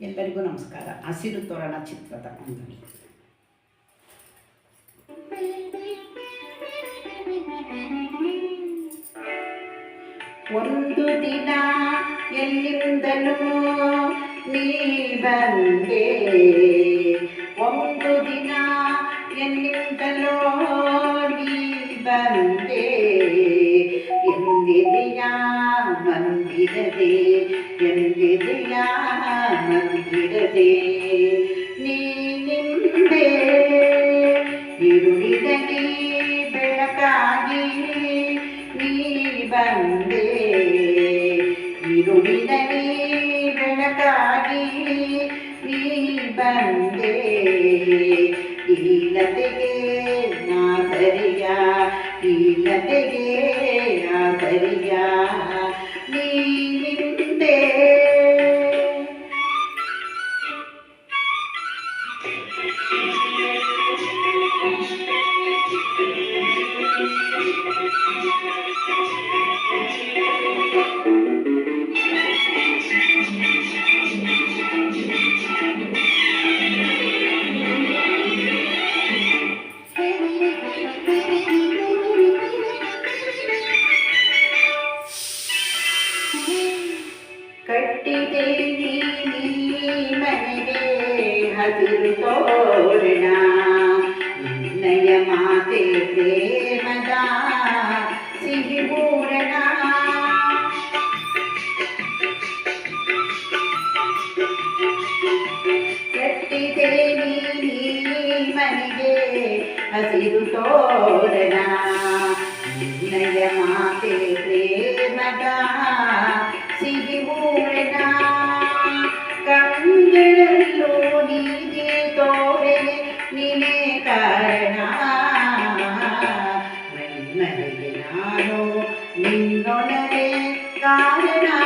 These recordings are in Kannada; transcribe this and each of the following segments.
ಎಲ್ಲರಿಗೂ ನಮಸ್ಕಾರ. ಹಸಿರು ತೋರಣ ಚಿತ್ರದ ಅಂಗಡಿ. ಒಂದು ದಿನ ಎಲ್ಲಿಂದಲೂ ನೀ ಬಂದೆ. ಒಂದು ದಿನ ಎಲ್ಲಿಂದಲೋ ನೀ ಬಂದೆ. ಎಂದಿದೆಯ ಎಂದಿದೆಯ ಮಂದಿರದೆ ನೀನಿಂದೆ ಇರುಳಿದಲ್ಲಿ ಬೆಳಕಾಗಿ ನೀ ಬಂದೆ ಇರುಳಿನಲ್ಲಿ ಬೆಳಕಾಗಿ ನೀ ಬಂದೆ ನಾ ಹಸಿರು ತೋರಣ ನಿನ್ನಯ ಮಾತೆ ಪ್ರೇಮದ ಸಿಹಿ ಪೂರಣ ಕಟ್ಟಿದೆ ನೀ ಮನೆಗೆ ಹಸಿರು ತೋರಣ ನಿನ್ನಯ ಮಾತೆ ಕಾರಣ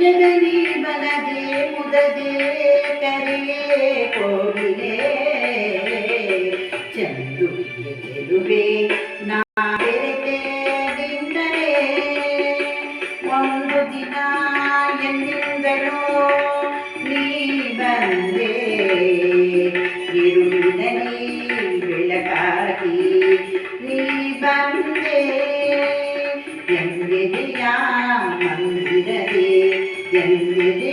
ಚೈತ್ರದಲ್ಲಿ ಬಲದೆ ಮುದದೆ ಕರೆಯೇ ಕೋಗಿಲೆ You.